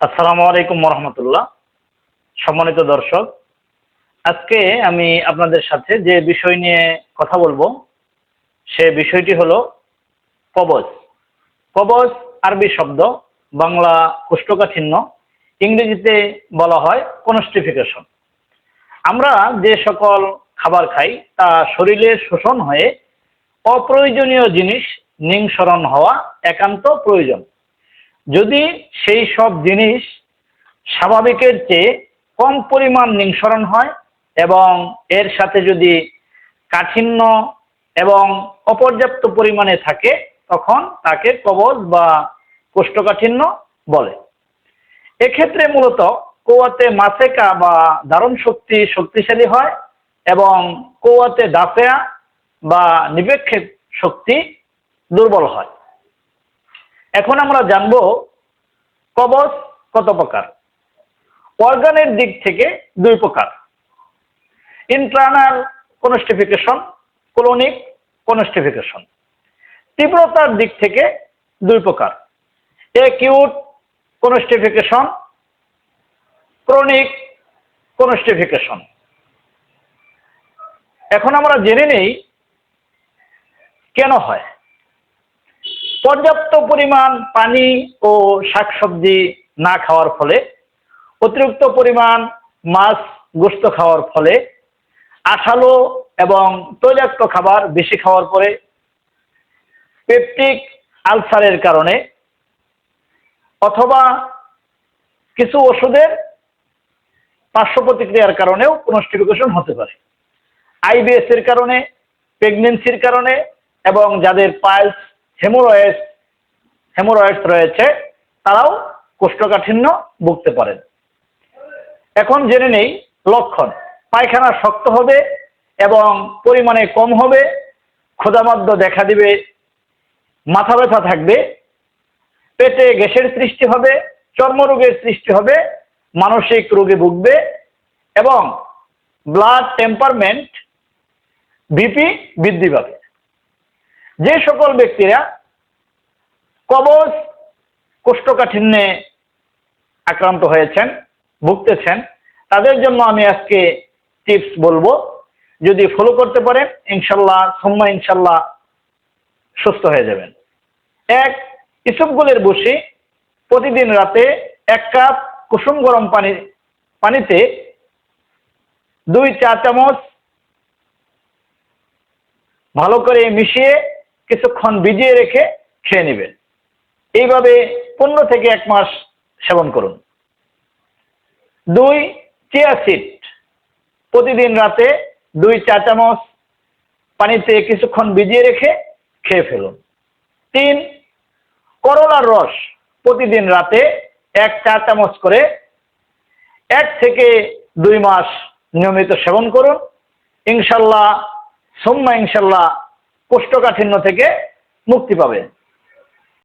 আসসালামু আলাইকুম রহমতুল্লাহ সম্মানিত দর্শক, আজকে আমি আপনাদের সাথে যে বিষয় নিয়ে কথা বলব, সে বিষয়টি হলো কবজ। কবজ আরবি শব্দ, বাংলা কোষ্ঠকাঠিন্য, ইংরেজিতে বলা হয় কনস্টিফিকেশন আমরা যে সকল খাবার খাই, তা শরীরে শোষণ হয়ে অপ্রয়োজনীয় জিনিস নিংসরণ হওয়া একান্ত প্রয়োজন। যদি সেই সব জিনিস স্বাভাবিকের চেয়ে কম পরিমাণ নিঃসরণ হয় এবং এর সাথে যদি কাঠিন্য এবং অপর্যাপ্ত পরিমাণে থাকে, তখন তাকে কবজ বা কোষ্ঠকাঠিন্য বলে। এক্ষেত্রে মূলত কৌয়াতে মাসেকা বা ধারণ শক্তি শক্তিশালী হয় এবং কৌয়াতে দাফেয়া বা নিবেক্ষেপ শক্তি দুর্বল হয়। এখন আমরা জানব কবচ কত প্রকার? অর্গানের দিক থেকে দুই প্রকার। Internal constipation, colonic constipation. তীব্রতার দিক থেকে দুই প্রকার। Acute constipation, chronic constipation. এখন আমরা জেনে নেই কেন হয়। পর্যাপ্ত পরিমাণ পানি ও শাকসবজি না খাওয়ার ফলে, অতিরিক্ত পরিমাণ মাছ গোস্ত খাওয়ার ফলে, আঠালো এবং তৈলাক্ত খাবার বেশি খাওয়ার পরে পেপটিক আলসারের কারণে অথবা কিছু ওষুধের পার্শ্ব প্রতিক্রিয়ার কারণেও কনস্টিফিকেশন হতে পারে। আইবিএস এর কারণে, প্রেগনেন্সির কারণে এবং যাদের পাইলস হেমোরয়েডস হেমোরয়েডস রয়েছে, তারাও কোষ্ঠকাঠিন্য ভুগতে পারেন। এখন জেনে নেই লক্ষণ। পায়খানা শক্ত হবে এবং পরিমাণে কম হবে ক্ষুধামাদ্য দেখা দিবে, মাথা ব্যথা থাকবে, পেটে গ্যাসের সৃষ্টি হবে, চর্মরোগের সৃষ্টি হবে, মানসিক রোগে ভুগবে এবং ব্লাড টেম্পারমেন্ট বিপি বৃদ্ধি পাবে। যে সকল ব্যক্তিরা কবজ, কোষ্ঠকাঠিন্যে আক্রান্ত হয়েছেন, ভুগতেছেন, তাদের জন্য আমি আজকে টিপস বলব। যদি ফলো করতে পারেন, ইনশাল্লাহ, সোম্মা ইনশাল্লাহ সুস্থ হয়ে যাবেন। এক ইসবগুলের বসি প্রতিদিন রাতে এক কাপ কুসুম গরম পানি, পানিতে দুই চা চামচ ভালো করে মিশিয়ে কিছুক্ষণ ভিজিয়ে রেখে খেয়ে নেবেন। এইভাবে পনেরো থেকে এক মাস সেবন করুন। দুই, চিয়া সিড। প্রতিদিন রাতে দুই চা চামচ পানিতে কিছুক্ষণ ভিজিয়ে রেখে খেয়ে ফেলুন। তিন, করলার রস প্রতিদিন রাতে এক চা চামচ করে এক থেকে দুই মাস নিয়মিত সেবন করুন। ইনশাল্লাহ, সোম্মা ইনশাল্লাহ কোষ্ঠকাঠিন্য থেকে মুক্তি পাবেন